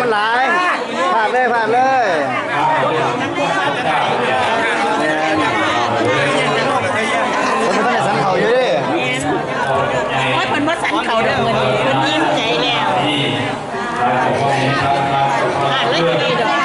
มันหลายผ่านเลยผ่านเลยคนมันต้องได้สันเขาอยู่ดิ โอ้ยเพิ่นบ่สันเขาเด้อเงินนี้เพิ่นยิ้มใจแล้วอ่านเลยก็ดีดอก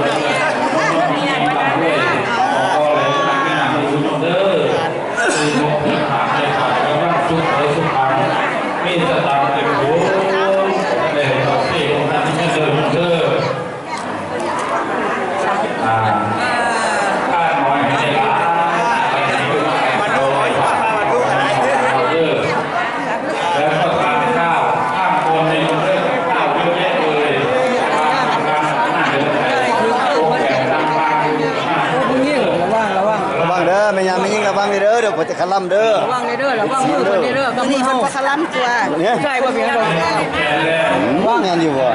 มีสตางค์เต็มหัวเลยต่อที่องค์นั้นที่เดินเดินอ่าข้าน้อยไม่ได้ละมาดูมาดูมาดูแล้วก็ทานข้าวข้ามคนในคนเรื่องข้าวเยอะแยะเลยมาทำงานหน้าเดินไปโรงแรมต่างๆ ระวังระวัง ระวังเด้อไม่ยามไม่ยิงระวังเด้อเดี๋ยวผมจะขลัมเด้อระวังเลยเด้อระวังมือคนนี้เด้อบางมืนี่อเพิ่เฮานบ่คลํตัวเนี่ยใช่ว่าเพียงเราว่างงานอยู่บ่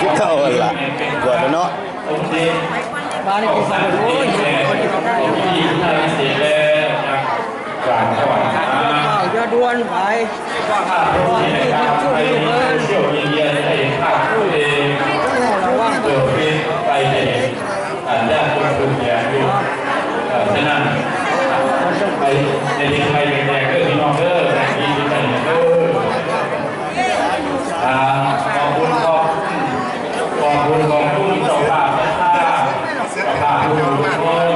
คิดเข้าหั่นล่ะปวดแล้วเนาะบ้านนี่กินสันโอ้ยการถวายข้าวข้าวจะดวนไปข้าวที่ในการไปเที่ยวเยี่ยมในข้าวผู้เองระวังเกิดเป็นไปเองอันแรกคนคุณแย่อยู่ฉะนั้นไป ในที่ไทยแดงๆก็พี่น้องเด้อแดงดีที่ไหนเด้อขอบคุณขอบขอบคุณขอบคุณเจ้าภาพเจ้าภาพเจ้าภาพทุกคน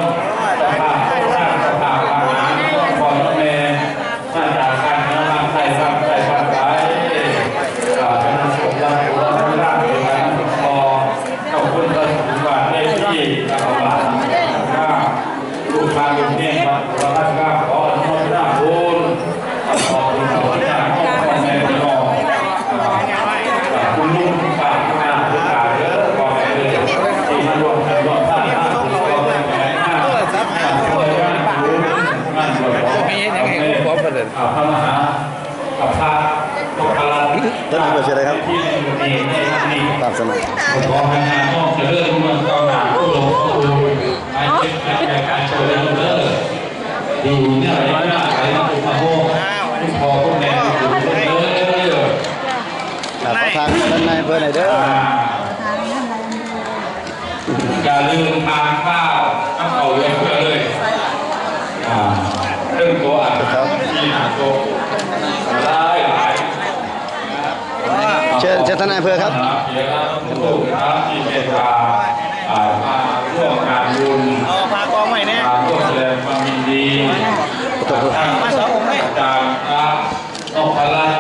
เจ้าภาพเจ้าภาพเจ้าภาพอาหารขอบคุณแม่มาจากการน้ำมันไทยสร้างไทยสร้างไทยอ่าฉะนั้นผมรักผมรักรักเป็นการพอขอบคุณท่านผู้ว่าได้ที่กับเราข้าลูกค้าลูกเนี่ยมาเราท่านข้าขออนุโมทนาบุญขอบคุณขอบคุณจากพ่อแม่พี่น้องคุณลุงฝากงานทุกการเยอะขอให้เลยที่มาร่วมกันร่วมท่านขอบคุณแม่ข้าช่วยกันดูงานสวดของแม่พระมหาพระพระพระ ท่านผู้ชมเชิญเลยครับตามสนอขอให้งานต้อเจริญรุ่งเรืองก้าวหน้าผู้ลงผู้ดูให้เนแก่การเจริญรุ่งเรืองดีเนี่ยไหลหน้าไหลมาถูกมาโมคุณพ่อคุณแม่อยู่เรื่อยครับขอทางด้านในเพื่อนหน่อยเด้ออย่าลืมทานข้าวน้ำเอาเยอะเพื่อเลยเรื่องตัวอาจจะที่หนาโตได้หลาย เชิญเชิญ ท่านนายอำเภอครับเดี๋ยวเราต้องลูกนะครับที่เมตตามาร่วมงานบุญพากองใหม่เนี่ยมาร่วมแสดงความยินดีมาสององค์จากพระองค์พระราช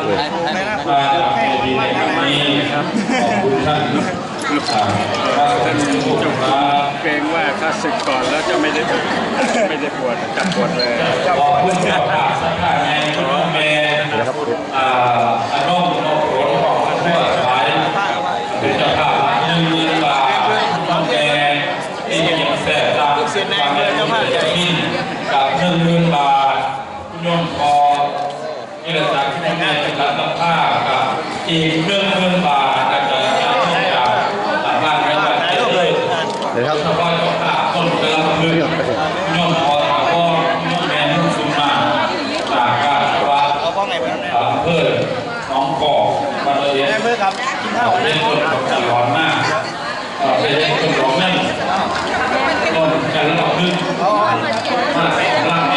มาจากเจดีย์ในครั้งนี้ขอบคุณท่านพระสงฆ์ทุกท่านเกรงว่าถ้าศึกก่อนแล้วจะไม่ได้ไม่ได้บวชจับวชเลย แม่เจ้าภาพใหญ่นี่กับหนึ่งหนบาทคุณโยมพอเอกสารที่ได้ง่ายเป็นรับรับผ้ากับอีกเรื่องหมื่นบาทอาจารย์จากจากบ้านไม่ได้เจ็ดเลยเดี๋ยวครับชาวบ้านเจ้าภาพคนจรับเรื่องคุมพอถามว่อคุณโยมแม่นุ่งสุนมาจากการว่าเพื่อน้องกอกมาเลยเพื่อครับกินข้าวเป็นคนร้อนมากเป็นคนร้อนมาก กันแล้วเราขึ้นมา